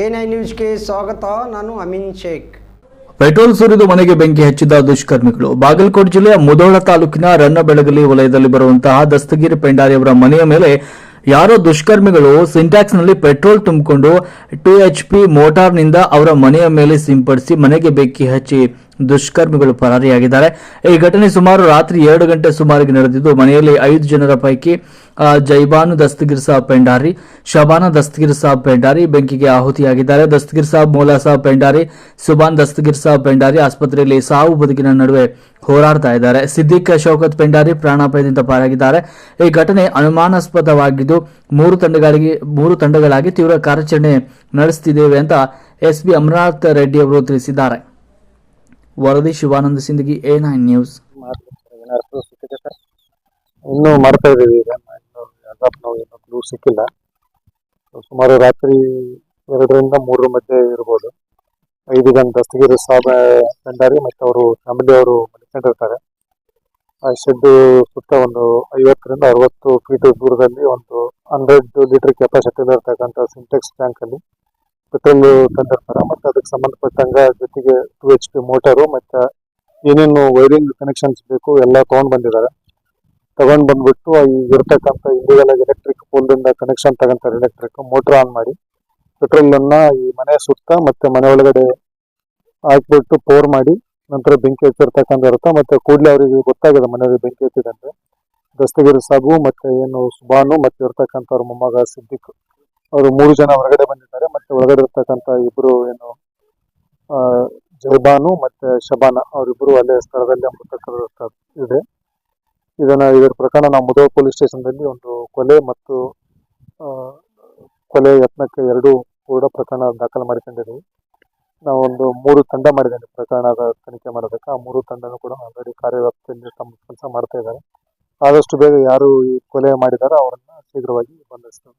A ನ್ಯೂಸ್ಗೆ ಸ್ವಾಗತ, ನಾನು ಅಮಿನ್ ಶೇಖ್. ಪೆಟ್ರೋಲ್ ಸುರಿದು ಮನೆಗೆ ಬೆಂಕಿ ಹಚ್ಚಿದ ದುಷ್ಕರ್ಮಿಗಳು. ಬಾಗಲಕೋಟೆ ಜಿಲ್ಲೆಯ ಮುದೋಳ ತಾಲೂಕಿನ ರನ್ನಬೆಳಗಲಿ ವಲಯದಲ್ಲಿ ಬರುವಂತಹ ದಸ್ತಗಿರಿ ಪೆಂಡಾರಿ ಅವರ ಮನೆಯ ಮೇಲೆ ಯಾರೋ ದುಷ್ಕರ್ಮಿಗಳು ಸಿಂಟ್ಯಾಕ್ಸ್ನಲ್ಲಿ ಪೆಟ್ರೋಲ್ ತುಂಬಿಕೊಂಡು ಟು ಎಚ್ ಪಿ ಮೋಟಾರ್ನಿಂದ ಅವರ ಮನೆಯ ಮೇಲೆ ಸಿಂಪಡಿಸಿ ಮನೆಗೆ ಬೆಂಕಿ ಹಚ್ಚಿ ದುಷ್ಕರ್ಮಿಗಳು ಪರಾರಿಯಾಗಿದ್ದಾರೆ. ಈ ಘಟನೆ ಸುಮಾರು ರಾತ್ರಿ ಎರಡು ಗಂಟೆ ಸುಮಾರಿಗೆ ನಡೆದಿದ್ದು, ಮನೆಯಲ್ಲಿ ಐದು ಜನರ ಪೈಕಿ ಜೈಬಾನು ದಸ್ತಗಿರ್ ಸಾಬ್ ಪೆಂಡಾರಿ, ಶಬಾನ ದಸ್ತಗಿರ್ ಸಾಬ್ ಪೆಂಡಾರಿ ಬೆಂಕಿಗೆ ಆಹುತಿಯಾಗಿದ್ದಾರೆ. ದಸ್ತಗಿರ್ ಸಾಬ್ ಮೌಲಾ ಸಾಬ್ ಪೆಂಡಾರಿ, ಸುಬಾನ್ ದಸ್ತಗಿರ್ ಸಾಬ್ ಪೆಂಡಾರಿ ಆಸ್ಪತ್ರೆಯಲ್ಲಿ ಸಾವು ಬದುಕಿನ ನಡುವೆ ಹೋರಾಡ್ತಾ ಇದ್ದಾರೆ. ಸಿದ್ದಿಕ್ ಶೌಕತ್ ಪೆಂಡಾರಿ ಪ್ರಾಣಾಪಾಯದಿಂದ ಪಾರಾಗಿದ್ದಾರೆ. ಈ ಘಟನೆ ಅನುಮಾನಾಸ್ಪದವಾಗಿದ್ದು, ಮೂರು ತಂಡಗಳಿಗೆ, ಮೂರು ತಂಡಗಳಾಗಿ ತೀವ್ರ ಕಾರ್ಯಾಚರಣೆ ನಡೆಸುತ್ತಿದ್ದೇವೆ ಅಂತ ಎಸ್ಪಿ ಅಮರನಾಥ್ ರೆಡ್ಡಿ ಅವರು ತಿಳಿಸಿದ್ದಾರೆ. ವರದಿ Shivananda Sindagi, A nine news. ಏನಾದ್ರು ಸಿಕ್ಕಿದೆ ಇನ್ನೂ ಮಾಡ್ತಾ ಇದ್ದೀವಿ ಈಗ. ನಾವು ಏನೂ ಕ್ಲೂ ಸಿಕ್ಕಿಲ್ಲ. ಸುಮಾರು ರಾತ್ರಿ ಎರಡರಿಂದ ಮೂರರ ಮಧ್ಯೆ ಇರ್ಬೋದು. ಐದು ಜನ ದಸ್ತಗಿರಿ ಸಾಬ ಮತ್ತು ಅವರು ಫ್ಯಾಮಿಲಿ ಅವರು ಮಲ್ಕೊಂಡಿರ್ತಾರೆ. ಆ ಶೆಡ್ ಸುತ್ತ ಒಂದು ಐವತ್ತರಿಂದ ಅರವತ್ತು ಫೀಟ್ ದೂರದಲ್ಲಿ ಒಂದು ಹಂಡ್ರೆಡ್ ಲೀಟರ್ ಕೆಪಾಸಿಟಿ ಇರ್ತಕ್ಕಂಥ ಸಿಂಟೆಕ್ಸ್ ಟ್ಯಾಂಕ್ ಅಲ್ಲಿ ಪೆಟ್ರೋಲ್ ತಂದಿರ್ತಾರೆ ಮತ್ತೆ ಅದಕ್ಕೆ ಸಂಬಂಧಪಟ್ಟಂಗ ಜೊತೆಗೆ ಟೂ ಎಚ್ ಪಿ ಮೋಟರು ಮತ್ತೆ ಏನೇನು ವೈರಿಂಗ್ ಕನೆಕ್ಷನ್ಸ್ ಬೇಕು ಎಲ್ಲ ತಗೊಂಡ್ ಬಂದಿದ್ದಾರೆ ತಗೊಂಡ್ ಬಂದ್ಬಿಟ್ಟು ಈಗ ಇರ್ತಕ್ಕಂತ ಇಂಡಿಯಾ ಎಲೆಕ್ಟ್ರಿಕ್ ಪೋಲ್ದಿಂದ ಕನೆಕ್ಷನ್ ತಗೊಂತಾರೆ ಎಲೆಕ್ಟ್ರಿಕ್ ಮೋಟರ್ ಆನ್ ಮಾಡಿ. ಪೆಟ್ರೋಲ್ ಅನ್ನ ಈ ಮನೆ ಸುತ್ತ ಮತ್ತೆ ಮನೆ ಒಳಗಡೆ ಹಾಕ್ಬಿಟ್ಟು ಪೋರ್ ಮಾಡಿ, ನಂತರ ಬೆಂಕಿ ಹಚ್ಚಿರ್ತಕ್ಕಂಥ ಇರುತ್ತೆ. ಮತ್ತೆ ಕೂಡಲೇ ಅವರಿಗೆ ಗೊತ್ತಾಗಿದೆ ಮನೆಯಲ್ಲಿ ಬೆಂಕಿ ಹಚ್ಚಿದೆ ಅಂದ್ರೆ. ದಸ್ತಗಿರಿ ಸಾಬು ಮತ್ತೆ ಏನು ಸುಬಾನು, ಮತ್ತೆ ಇರ್ತಕ್ಕಂಥವ್ರ ಮೊಮ್ಮಗ ಸಿದ್ದಿಕ್. ಅವರು ಮೂರು ಜನ ಹೊರಗಡೆ ಬಂದಿದ್ದಾರೆ. ಮತ್ತೆ ಒಳಗಡೆ ಇರ್ತಕ್ಕಂತ ಇಬ್ರು ಏನು ಜೈಬಾನು ಮತ್ತೆ ಶಬಾನ, ಅವರಿಬ್ರು ಅಲ್ಲೇ ಸ್ಥಳದಲ್ಲಿ ಮೃತಕರು ಇದೆ. ಇದನ್ನ ಇದರ ಪ್ರಕರಣ ನಾವು ಮುದೋ ಪೊಲೀಸ್ ಸ್ಟೇಷನ್ದಲ್ಲಿ ಒಂದು ಕೊಲೆ ಮತ್ತು ಕೊಲೆ ಯತ್ನಕ್ಕೆ ಎರಡು ಕೂಡ ಪ್ರಕರಣ ದಾಖಲು ಮಾಡಿಕೊಂಡಿದ್ದೀವಿ. ನಾವು ಒಂದು ಮೂರು ತಂಡ ಮಾಡಿದ್ದೇನೆ ಪ್ರಕರಣದ ತನಿಖೆ ಮಾಡೋದಕ್ಕೆ ಆ ಮೂರು ತಂಡನೂ ಕೂಡ ಆಲ್ರೆಡಿ ಕಾರ್ಯವ್ಯಾಪ್ತಿಯಲ್ಲಿ ತಮ್ಮ ಕೆಲಸ ಮಾಡ್ತಾ ಇದ್ದಾರೆ. ಆದಷ್ಟು ಬೇಗ ಯಾರು ಈ ಕೊಲೆ ಮಾಡಿದಾರೋ ಅವರನ್ನ ಶೀಘ್ರವಾಗಿ ಬಂಧಿಸ್ತಾರೆ.